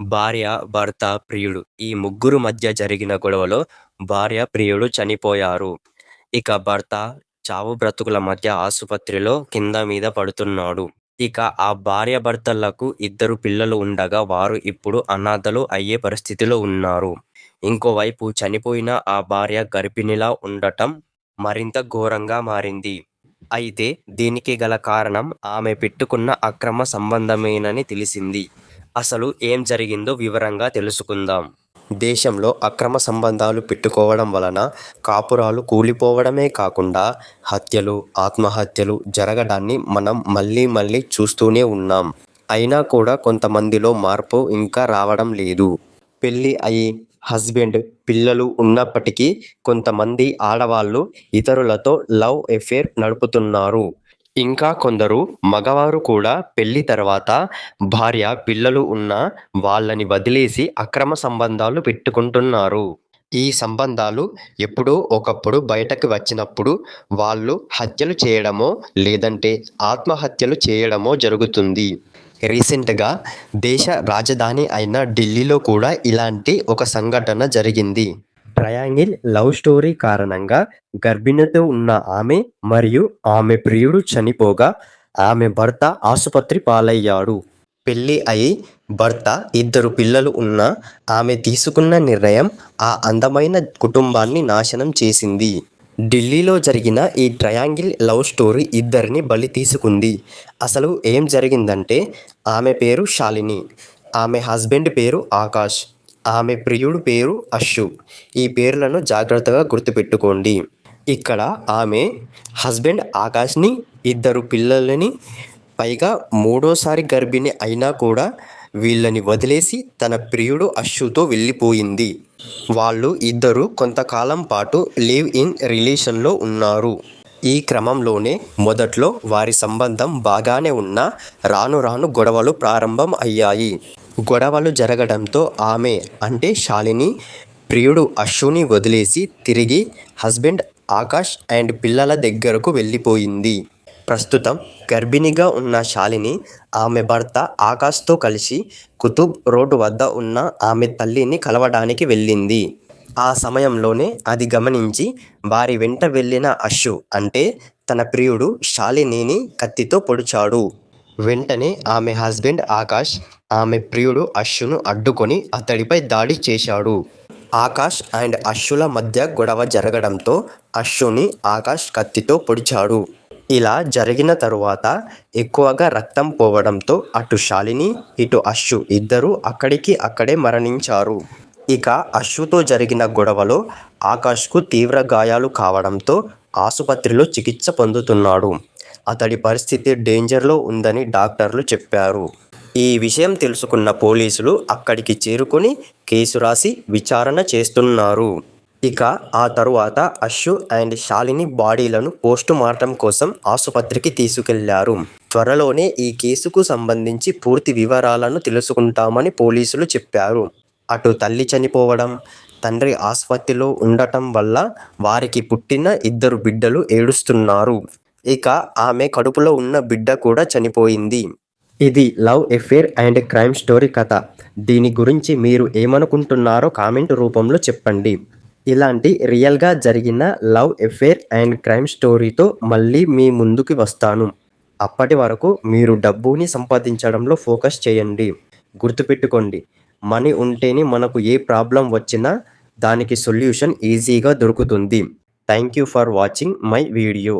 భార్య, భర్త, ప్రియుడు ఈ ముగ్గురు మధ్య జరిగిన గొడవలో భార్య, ప్రియుడు చనిపోయారు. ఇక భర్త చావు బ్రతుకుల మధ్య ఆసుపత్రిలో కింద మీద పడుతున్నాడు. ఇక ఆ భార్యాభర్తలకు ఇద్దరు పిల్లలు ఉండగా వారు ఇప్పుడు అనాథలు అయ్యే పరిస్థితిలో ఉన్నారు. ఇంకోవైపు చనిపోయిన ఆ భార్య గర్భిణిలా ఉండటం మరింత ఘోరంగా మారింది. అయితే దీనికి గల కారణం ఆమె పెట్టుకున్న అక్రమ సంబంధమేనని తెలిసింది. అసలు ఏం జరిగిందో వివరంగా తెలుసుకుందాం. దేశంలో అక్రమ సంబంధాలు పెట్టుకోవడం వలన కాపురాలు కూలిపోవడమే కాకుండా హత్యలు, ఆత్మహత్యలు జరగడాన్ని మనం మళ్ళీ మళ్ళీ చూస్తూనే ఉన్నాం. అయినా కూడా కొంతమందిలో మార్పు ఇంకా రావడం లేదు. పెళ్ళి అయి హస్బెండ్, పిల్లలు ఉన్నప్పటికీ కొంతమంది ఆడవాళ్ళు ఇతరులతో లవ్ ఎఫేర్ నడుపుతున్నారు. ఇంకా కొందరు మగవారు కూడా పెళ్ళి తర్వాత భార్య, పిల్లలు ఉన్న వాళ్ళని వదిలేసి అక్రమ సంబంధాలు పెట్టుకుంటున్నారు. ఈ సంబంధాలు ఎప్పుడో ఒకప్పుడు బయటకు వచ్చినప్పుడు వాళ్ళు హత్యలు చేయడమో లేదంటే ఆత్మహత్యలు చేయడమో జరుగుతుంది. రీసెంట్గా దేశ రాజధాని అయిన ఢిల్లీలో కూడా ఇలాంటి ఒక సంఘటన జరిగింది. ట్రయాంగిల్ లవ్ స్టోరీ కారణంగా గర్భిణితో ఉన్న ఆమె మరియు ఆమె ప్రియుడు చనిపోగా ఆమె భర్త ఆసుపత్రి పాలయ్యాడు. పెళ్ళి అయి భర్త, ఇద్దరు పిల్లలు ఉన్న ఆమె తీసుకున్న నిర్ణయం ఆ అందమైన కుటుంబాన్ని నాశనం చేసింది. ఢిల్లీలో జరిగిన ఈ ట్రయాంగిల్ లవ్ స్టోరీ ఇద్దరిని బలి తీసుకుంది. అసలు ఏం జరిగిందంటే ఆమె పేరు శాలిని. ఆమె హస్బెండ్ పేరు ఆకాష్ ఆమె ప్రియుడు పేరు అశు. ఈ పేర్లను జాగ్రత్తగా గుర్తుపెట్టుకోండి. ఇక్కడ ఆమె హస్బెండ్ ఆకాష్ని ఇద్దరు పిల్లలని పైగా మూడోసారి గర్భిణి అయినా కూడా వీళ్ళని వదిలేసి తన ప్రియుడు అశుతో వెళ్ళిపోయింది వాళ్ళు ఇద్దరు కొంతకాలం పాటు లివ్ ఇన్ రిలేషన్లో ఉన్నారు. ఈ క్రమంలోనే మొదట్లో వారి సంబంధం బాగానే ఉన్నా రాను రాను గొడవలు ప్రారంభం అయ్యాయి. గొడవలు జరగడంతో ఆమె అంటే శాలిని ప్రియుడు అశ్విని వదిలేసి తిరిగి హస్బెండ్ ఆకాష్ అండ్ పిల్లల దగ్గరకు వెళ్ళిపోయింది ప్రస్తుతం గర్భిణిగా ఉన్న శాలిని ఆమె భర్త ఆకాష్తో కలిసి కుతుబ్ రోడ్డు వద్ద ఉన్న ఆమె తల్లిని కలవడానికి వెళ్ళింది ఆ సమయంలోనే అది గమనించి వారి వెంట వెళ్ళిన అశ్షు అంటే తన ప్రియుడు శాలినిని కత్తితో పొడిచాడు. వెంటనే ఆమె హస్బెండ్ ఆకాష్ ఆమె ప్రియుడు అశ్షును అడ్డుకొని అతడిపై దాడి చేశాడు. ఆకాష్ అండ్ అశ్షుల మధ్య గొడవ జరగడంతో అశ్షుని ఆకాష్ కత్తితో పొడిచాడు. ఇలా జరిగిన తరువాత ఎక్కువగా రక్తం పోవడంతో అటు శాలిని, ఇటు అశ్షు ఇద్దరూ అక్కడికి అక్కడే మరణించారు. ఇక అశ్వతో జరిగిన గొడవలో ఆకాష్కు తీవ్ర గాయాలు కావడంతో ఆసుపత్రిలో చికిత్స పొందుతున్నాడు. అతడి పరిస్థితి డేంజర్లో ఉందని డాక్టర్లు చెప్పారు. ఈ విషయం తెలుసుకున్న పోలీసులు అక్కడికి చేరుకొని కేసు రాసి విచారణ చేస్తున్నారు. ఇక ఆ తరువాత అశు అండ్ శాలిని బాడీలను పోస్టుమార్టం కోసం ఆసుపత్రికి తీసుకెళ్ళారు. త్వరలోనే ఈ కేసుకు సంబంధించి పూర్తి వివరాలను తెలుసుకుంటామని పోలీసులు చెప్పారు. అటు తల్లి చనిపోవడం, తండ్రి ఆసుపత్రిలో ఉండటం వల్ల వారికి పుట్టిన ఇద్దరు బిడ్డలు ఏడుస్తున్నారు. ఇక ఆమె కడుపులో ఉన్న బిడ్డ కూడా చనిపోయింది. ఇది love affair and crime story కథ. దీని గురించి మీరు ఏమనుకుంటున్నారో కామెంట్ రూపంలో చెప్పండి. ఇలాంటి రియల్గా జరిగిన లవ్ ఎఫేర్ అండ్ క్రైమ్ స్టోరీతో మళ్ళీ మీ ముందుకు వస్తాను. అప్పటి వరకు మీరు డబ్బుని సంపాదించడంలో ఫోకస్ చేయండి. గుర్తుపెట్టుకోండి మనీ ఉంటేనే మనకు ఏ ప్రాబ్లం వచ్చినా దానికి సొల్యూషన్ ఈజీగా దొరుకుతుంది. Thank you for watching my video.